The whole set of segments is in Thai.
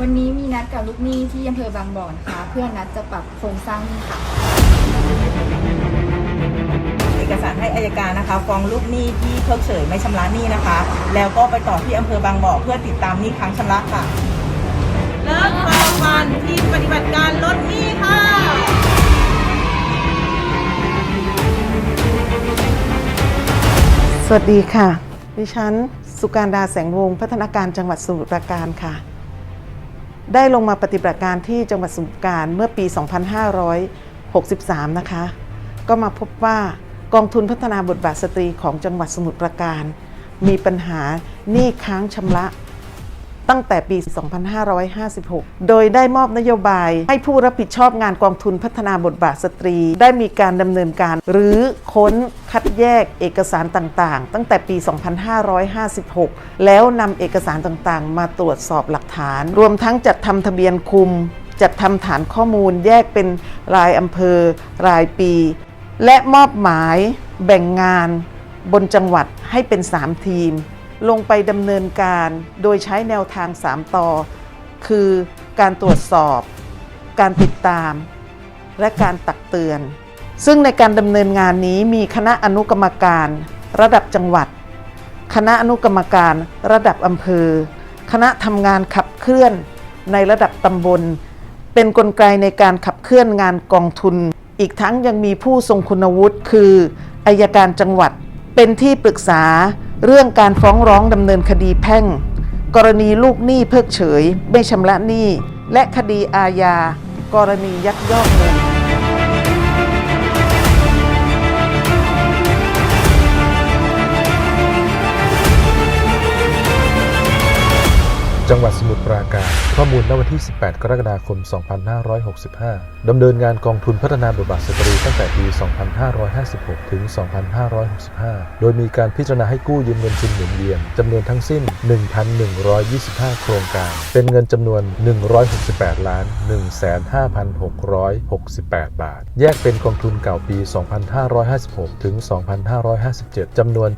วันนี้มีนัดกับลูกหนี้ที่อำเภอบางบ่อนะคะเพื่อนัดจะปรับโครงสร้างหนี้ค่ะ เอกสารให้อายการนะคะฟ้องลูกหนี้ที่เพิกเฉยไม่ชำระหนี้นะคะ แล้วก็ไปต่อที่อำเภอบางบ่อเพื่อติดตามหนี้ค้างชำระค่ะ เลิกความวันทีมปฏิบัติการลดหนี้ค่ะสวัสดีค่ะ ดิฉัน สุการดาแสงวงศ์พัฒนาการจังหวัดสมุทรปราการค่ะ ได้ลงมาปฏิบัติการที่จังหวัดสมุทรปราการเมื่อปี 2563 นะคะ ก็มาพบว่ากองทุนพัฒนาบทบาทสตรีของจังหวัดสมุทรปราการ มีปัญหาหนี้ค้างชำระ ตั้งแต่ปี 2556 โดยได้มอบนโยบายให้ผู้รับผิดชอบงานกองทุนพัฒนาบทบาทสตรี ได้มีการดำเนินการหรือค้นคัดแยกเอกสารต่างๆ ตั้งแต่ปี 2556 แล้วนำเอกสารต่างๆ มาตรวจสอบหลักฐาน รวมทั้งจัดทำทะเบียนคุม จัดทำฐานข้อมูลแยกเป็นรายอำเภอ รายปี และมอบหมายแบ่งงานบนจังหวัดให้เป็น 3 ทีม ลงไปดำเนินการโดยใช้แนวทาง 3ต่อคือการตรวจสอบ การติดตาม และการตักเตือน ซึ่งในการดำเนินงานนี้มีคณะอนุกรรมการ ระดับจังหวัด คณะอนุกรรมการระดับอำเภอ คณะทำงานขับเคลื่อนในระดับตำบล เป็นนกลไกในการขับเคลื่อนงานกองทุน อีกทั้งยังมีผู้ทรงคุณวุฒิคืออายการจังหวัด เป็นที่ปรึกษา เรื่องการฟ้องร้องดำเนินคดีแพ่ง กรณีลูกหนี้เพิกเฉย ไม่ชำระหนี้ และคดีอาญา กรณียักยอกเงิน จังหวัดสมุทรปราการ ข้อมูลณวันที่ 18 กรกฎาคม 2565 ดำเนินงานกองทุนพัฒนาบทบาทสตรีตั้งแต่ปี 2556 ถึง 2565 โดยมีการพิจารณาให้กู้ยืมเงินทุนหมุนเวียนจำนวนทั้งสิ้น 1,125 โครงการ เป็นเงินจำนวน 168 ล้าน 1,5668 บาท แยกเป็นกองทุนเก่าปี 2556 ถึง 2557 จำนวน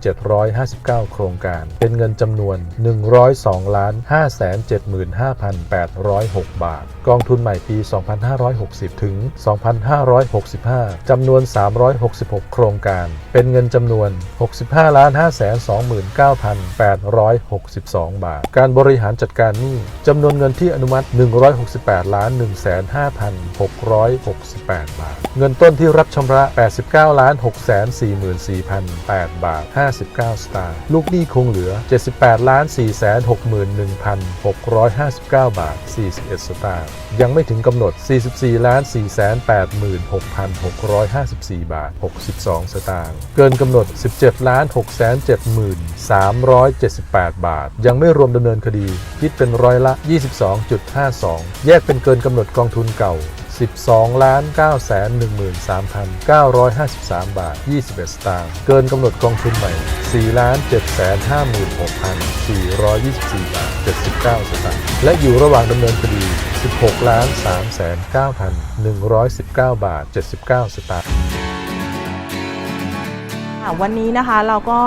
759 โครงการ เป็นเงินจำนวน 102 ล้าน575,806 บาท กองทุนใหม่ปี 2560 ถึง 2565 จำนวน 366 โครงการ เป็นเงินจำนวน 65,529,862 บาท การบริหารจัดการหนี้จำนวนเงินที่อนุมัติ 168ล้าน155,668 บาท เงินต้นที่รับชำระ 89ล้าน644,008 บาท 59 สตางค์ ลูกหนี้คงเหลือ 78ล้าน461,659 บาท 41 สตางค์ ยังไม่ถึงกำหนด 44ล้าน486,654 บาท 62 สตางค์ เกินกำหนด 17ล้าน670,378 บาท ยังไม่รวมดำเนินคดี คิดเป็นร้อยละ 22.52 แยกเป็นเกินกำหนดกองทุนเก่า 12ล้าน9 1 3 9 5 3 บาท 21 สตางค์ เกินกำหนดกองทุนใหม่4ล้าน7 5 6 424 บาท 79 สตางค์ และอยู่ระหว่างดำเนินคดี 16ล้าน3 9 119 บาท 79 สตางค์ วันนี้นะคะเราก็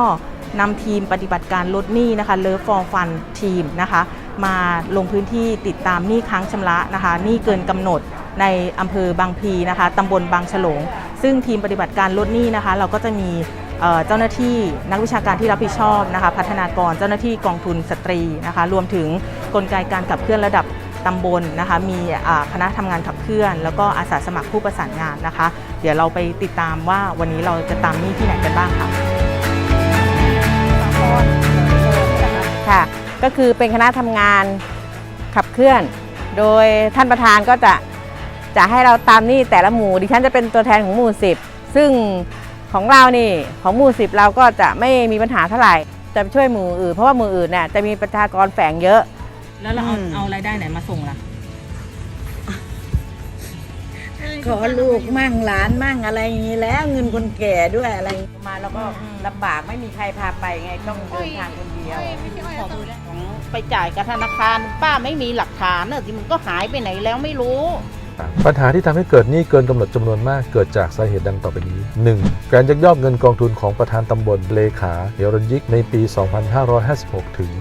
นำทีมปฏิบัติการลดหนี้นะคะเลิฟฟอร์ฟันทีมนะคะ มาลงพื้นที่ติดตามหนี้ค้างชำระนะคะหนี้เกินกำหนด ในอำเภอบางพลีนะคะตำบลบางฉลง ซึ่งทีมปฏิบัติการลดหนี้นะคะ เราก็จะมีเจ้าหน้าที่นักวิชาการที่รับผิดชอบนะคะ พัฒนากรเจ้าหน้าที่กองทุนสตรีนะคะ รวมถึงกลไกการขับเคลื่อนระดับตำบลนะคะ มีคณะทำงานขับเคลื่อน แล้วก็อาสาสมัครผู้ประสานงานนะคะ เดี๋ยวเราไปติดตามว่าวันนี้เราจะตามหนี้ที่ไหนกันบ้างค่ะค่ะ ก็คือเป็นคณะทำงานขับเคลื่อน โดยท่านประธานก็จะ จะให้เราตามหนี่แต่ละหมู่ดิฉันจะเป็นตัวแทนของหมู่สิบซึ่งของเรานี่ของหมู่สิบเราก็จะไม่มีปัญหาเท่าไหร่ จะไปช่วยหมู่อื่นเพราะว่าหมู่อื่นเนี่ยจะมีประชากรแฝงเยอะ แล้วเราเอาอืม เอารายได้ไหนมาส่งล่ะ ขอลูกมั่งหลานมั่งอะไรอย่างนี้แล้วเงินคนแก่ด้วยอะไรอย่างงี้มาแล้วก็ลำบากไม่มีใครพาไปไงต้องเดินทางคนเดียว ของไปจ่ายกับธนาคาร ป้าไม่มีหลักฐานเนอะที่มันก็หายไปไหนแล้วไม่รู้ ปัญหาที่ทำให้เกิดหนี้เกินกำหนดจำนวนมากเกิดจากสาเหตุดังต่อไปนี้ 1. การยักยอกเงินกองทุนของประธานตำบลเลขาเฮรัญยิกในปี 2556 ถึง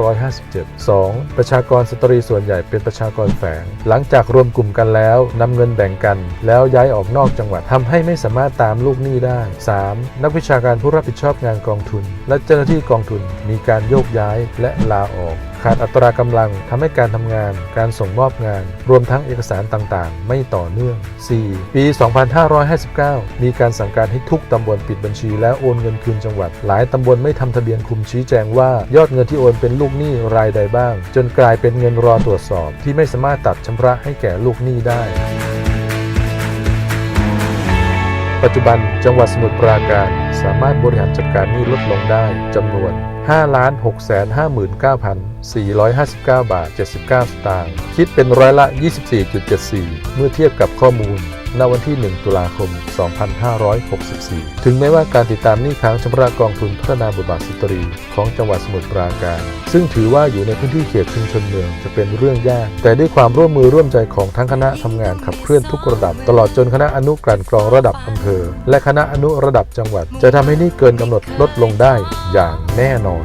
2557 2. ประชากรสตรีส่วนใหญ่เป็นประชากรแฝง หลังจากรวมกลุ่มกันแล้วนำเงินแบ่งกัน แล้วย้ายออกนอกจังหวัดทำให้ไม่สามารถตามลูกหนี้ได้ 3. นักวิชาการผู้รับผิดชอบงานกองทุน และเจ้าหน้าที่กองทุนมีการโยกย้ายและลาออก ขาดอัตรากำลังทำให้การทำงาน การส่งมอบงาน รวมทั้งเอกสารต่างๆ ไม่ต่อเนื่อง 4. ปี 2559 มีการสั่งการให้ทุกตำบลปิดบัญชี และโอนเงินคืนจังหวัด หลายตำบลไม่ทำทะเบียนคุมชี้แจงว่า ยอดเงินที่โอนเป็นลูกหนี้รายใดบ้าง จนกลายเป็นเงินรอตรวจสอบ ที่ไม่สามารถตัดชำระให้แก่ลูกหนี้ได้ปัจจุบันจังหวัดสมุทรปราการ สามารถบริหารจัดการหนี้ลดลงได้จำนวน 5 6 5 9 459 บาท 79 สตางค์คิดเป็นร้อยละ 24.74 เมื่อเทียบกับข้อมูลณวันที่ 1 ตุลาคม 2564 ถึงแม้ว่าการติดตามหนี้ค้างชำระกองทุนพัฒนาบทบาทสตรี ของจังหวัดสมุทรปราการ ซึ่งถือว่าอยู่ในพื้นที่เขตชุมชนเมืองจะเป็นเรื่องยาก แต่ด้วยความร่วมมือร่วมใจของทั้งคณะทำงานขับเคลื่อนทุกระดับ ตลอดจนคณะอนุกลั่นกรองระดับอำเภอ และคณะอนุระดับจังหวัดจะทำให้นี่เกินกำหนดลดลงได้อย่างแน่นอน